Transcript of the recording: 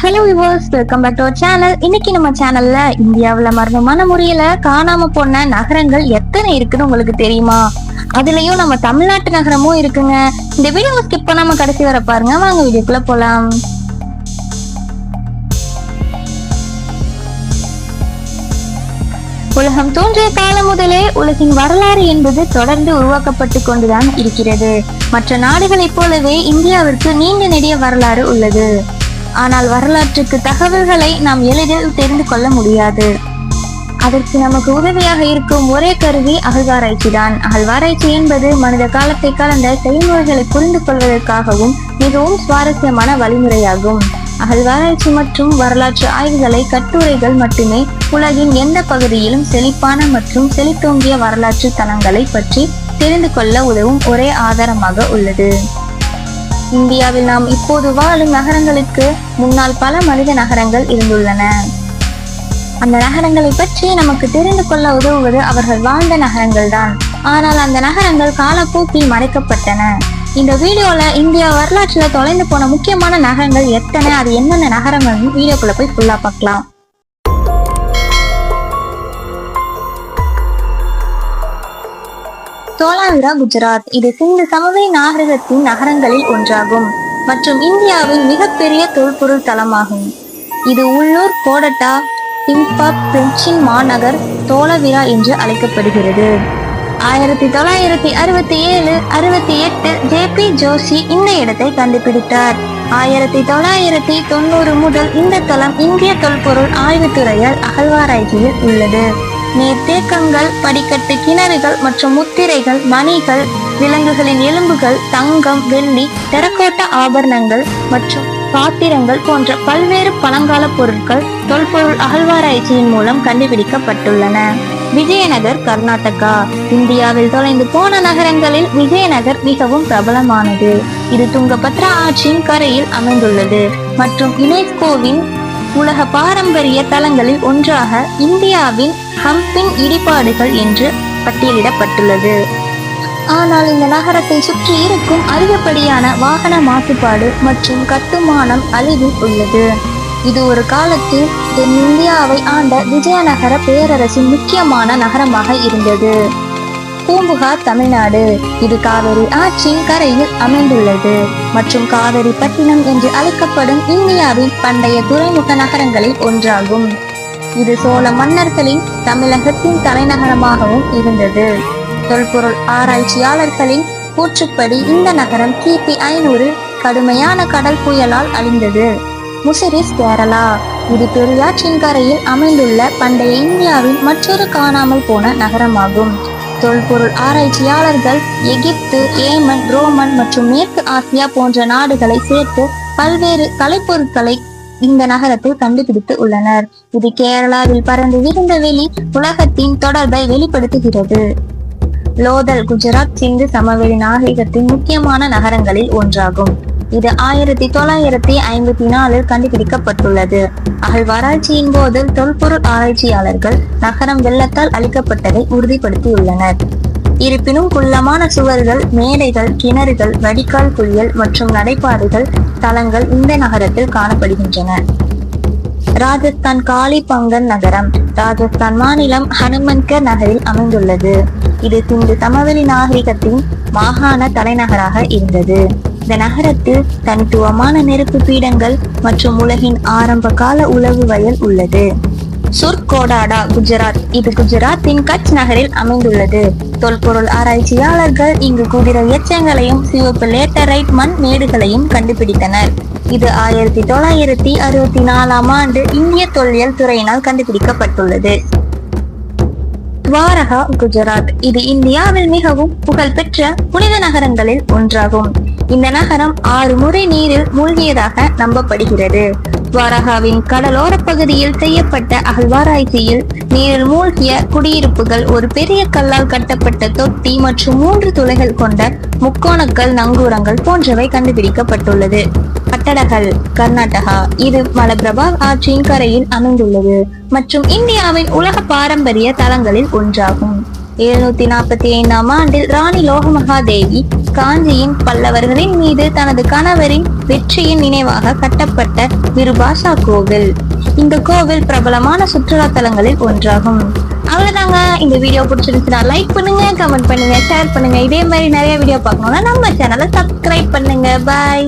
Hello viewers welcome back to our channel இன்னைக்கு நம்ம சேனல்ல இந்தியாவுல மர்மமான முறையில காணாம போன நகரங்கள் எத்தனை இருக்குன்னு உங்களுக்கு தெரியுமா? அதுலயும் நம்ம தமிழ்நாட்டு நகரமும் இருக்குங்க. இந்த வீடியோ ஸ்கிப் பண்ணாம கடைசி வர பாருங்க. வாங்க வீடியோக்குள்ள போலாம். உலகம் தோன்றிய காலம் முதலே உலகின் வரலாறு என்பது தொடர்ந்து உருவாக்கப்பட்டு கொண்டுதான் இருக்கிறது. மற்ற நாடுகளைப் போலவே இந்தியாவிற்கு நீண்ட நெடிய வரலாறு உள்ளது. ஆனால் வரலாற்றுக்கு தகவல்களை நாம் எளிதில் தெரிந்து கொள்ள முடியாது. அதற்கு நமக்கு உதவியாக இருக்கும் ஒரே கருவி அகழ்வாராய்ச்சி தான். அகழ்வாராய்ச்சி என்பது மனித காலத்தை கலந்த செயல்முறைகளை புரிந்து கொள்வதற்காகவும் மிகவும் சுவாரஸ்யமான வழிமுறையாகும். அகழ்வாராய்ச்சி மற்றும் வரலாற்று ஆய்வுகளை கட்டுரைகள் மட்டுமே உலகின் எந்த பகுதியிலும் செழிப்பான மற்றும் செழித்தோங்கிய வரலாற்று தளங்களை பற்றி தெரிந்து கொள்ள உதவும் ஒரே ஆதாரமாக உள்ளது. இந்தியாவில் நாம் இப்போது வாழும் நகரங்களுக்கு முன்னால் பல மனித நகரங்கள் இருந்துள்ளன. அந்த நகரங்களை பற்றி நமக்கு தெரிந்து கொள்ள உதவுவது அவர்கள் வாழ்ந்த நகரங்கள் தான் ஆனால் அந்த நகரங்கள் காலப்போக்கில் மறைக்கப்பட்டன. இந்த வீடியோல இந்தியா வரலாற்றுல தொலைந்து போன முக்கியமான நகரங்கள் எத்தனை அது என்னென்ன நகரங்கள் வீடியோக்குள்ள போய் ஃபுல்லா பார்க்கலாம். தோலாவிரா குஜராத். இது சிந்து சமவெளி நாகரிகத்தின் நகரங்களில் ஒன்றாகும். மற்றும் இந்தியாவின் மிகப்பெரிய தொல்பொருள் தளமாகும் இது உள்ளூர் கோடட்டா டிம்பா பிரின்சின் மாநகர் தோலவிரா என்று அழைக்கப்படுகிறது. ஆயிரத்தி தொள்ளாயிரத்தி அறுபத்தி ஏழு அறுபத்தி எட்டு ஜே பி ஜோஷி இந்த இடத்தை கண்டுபிடித்தார். ஆயிரத்தி தொள்ளாயிரத்தி தொண்ணூறு முதல் இந்த தளம் இந்திய தொல்பொருள் ஆய்வுத்துறையால் அகழ்வாராய்ச்சியில் உள்ளது. நீர்த்தேக்கங்கள் படிக்கட்டு கிணறுகள் மற்றும் முத்திரைகள் மணிகள் விலங்குகளின் எலும்புகள் தங்கம் வெள்ளி டெரக்கோட்டா ஆபரணங்கள் மற்றும் பாத்திரங்கள் போன்ற பல்வேறு பழங்கால பொருட்கள் தொல்பொருள் அகழ்வாராய்ச்சியின் மூலம் கண்டுபிடிக்கப்பட்டுள்ளன. விஜயநகர் கர்நாடகா. இந்தியாவில் தொலைந்து போன நகரங்களில் விஜயநகர் மிகவும் பிரபலமானது. இது துங்கபத்ரா ஆற்றின் கரையில் அமைந்துள்ளது மற்றும் யுனெஸ்கோவின் உலக பாரம்பரிய தலங்களில் ஒன்றாக இந்தியாவின் ஹம்பின் இடிபாடுகள் என்று பட்டியலிடப்பட்டுள்ளது. ஆனால் இந்த நகரத்தை சுற்றி இருக்கும் அதிகப்படியான வாகன மாசுபாடு மற்றும் கட்டுமானம் அழிவில் உள்ளது. இது ஒரு காலத்தில் தென்னிந்தியாவை ஆண்ட விஜயநகர பேரரசின் முக்கியமான நகரமாக இருந்தது. பூம்புகார் தமிழ்நாடு. இது காவிரி ஆற்றின் கரையில் அமைந்துள்ளது. மற்றும் காவிரி பட்டினம் என்று அழைக்கப்படும் இந்தியாவின் பண்டைய துறைமுக நகரங்களில் ஒன்றாகும். இது சோழ மன்னர்களின் தமிழகத்தின் தலைநகரமாகவும் இருந்தது. தொல்பொருள் ஆராய்ச்சியாளர்களின் கூற்றுப்படி இந்த நகரம் கிபி ஐநூறு கடுமையான கடல் புயலால் அழிந்தது. முசிரிஸ் கேரளா. இது பெரியாற்றின் கரையில் அமைந்துள்ள பண்டைய இந்தியாவின் மற்றொரு காணாமல் போன நகரமாகும். தொல்பொருள் ஆராய்ச்சியாளர்கள் எகிப்து ஏமன் ரோமன் மற்றும் மேற்கு ஆசியா போன்ற நாடுகளை சேர்த்து பல்வேறு கலைப்பொருட்களை இந்த நகரத்தில் கண்டுபிடித்து உள்ளனர். இது கேரளாவில் பறந்து விரிந்த வெளி உலகத்தின் தொடர்பை வெளிப்படுத்துகிறது. லோதல் குஜராத் சிந்து சமவெளி நாகரிகத்தின் முக்கியமான நகரங்களில் ஒன்றாகும். இது ஆயிரத்தி தொள்ளாயிரத்தி ஐம்பத்தி நாலில் கண்டுபிடிக்கப்பட்டுள்ளது. அகழ்வாராய்ச்சியின் போது தொல்பொருள் ஆராய்ச்சியாளர்கள் நகரம் வெள்ளத்தால் அழிக்கப்பட்டதை உறுதிப்படுத்தியுள்ளனர். இருப்பினும் குள்ளமான சுவர்கள் மேடைகள் கிணறுகள் வடிகால் குளியல் மற்றும் நடைபாதைகள் தலங்கள் இந்த நகரத்தில் காணப்படுகின்றன. ராஜஸ்தான் காளி பங்கன் நகரம். ராஜஸ்தான் மாநிலம் ஹனுமன்கர் நகரில் அமைந்துள்ளது. இது சிந்து சமவெளி நாகரிகத்தின் மாகாண தலைநகராக இருந்தது. இந்த நகரத்தில் தனித்துவமான நெருப்பு பீடங்கள் மற்றும் உலகின் ஆரம்ப கால உளவு வயல் உள்ளது. சுர்கோடாடா குஜராத். இது குஜராத்தின் கட்ச் நகரில் அமைந்துள்ளது. தொல்பொருள் ஆராய்ச்சியாளர்கள் இங்கு குதிரை எச்சங்களையும் சிவப்பு லேட்டரைட் மண் மேடுகளையும் கண்டுபிடித்தனர். இது ஆயிரத்தி தொள்ளாயிரத்தி அறுபத்தி நாலாம் ஆண்டு இந்திய தொல்லியல் துறையினால் கண்டுபிடிக்கப்பட்டுள்ளது. துவாரகா குஜராத். இது இந்தியாவில் மிகவும் புகழ்பெற்ற புனித நகரங்களில் ஒன்றாகும். இந்த நகரம் ஆறு முறை நீரில் மூழ்கியதாக நம்பப்படுகிறது. துவாரகாவின் கடலோர பகுதியில் செய்யப்பட்ட அகழ்வாராய்ச்சியில் நீரில் மூழ்கிய குடியிருப்புகள் ஒரு பெரிய கல்லால் கட்டப்பட்ட தொட்டி மற்றும் மூன்று துளைகள் கொண்ட முக்கோணக்கல் நங்கூரங்கள் போன்றவை கண்டுபிடிக்கப்பட்டுள்ளது. கட்டடகல் கர்நாடகா இது மலபிரபா ஆற்றின் கரையில் அமைந்துள்ளது மற்றும் இந்தியாவின் உலக பாரம்பரிய தலங்களில் ஒன்றாகும். எழுநூத்தி நாற்பத்தி ஐந்தாம் ஆண்டில் ராணி லோகமகாதேவி காஞ்சியின் பல்லவர்களின் மீது தனது கணவரின் வெற்றியின் நினைவாக கட்டப்பட்ட விருபாஷா கோவில். இந்த கோவில் பிரபலமான சுற்றுலா தலங்களில் ஒன்றாகும். அவ்வளவுதாங்க. இந்த வீடியோ பிடிச்சிருந்துச்சுன்னா லைக் பண்ணுங்க கமெண்ட் பண்ணுங்க ஷேர் பண்ணுங்க. இதே மாதிரி நிறைய வீடியோ பார்க்கணும்னா நம்ம சேனலை சப்ஸ்கிரைப் பண்ணுங்க. பாய்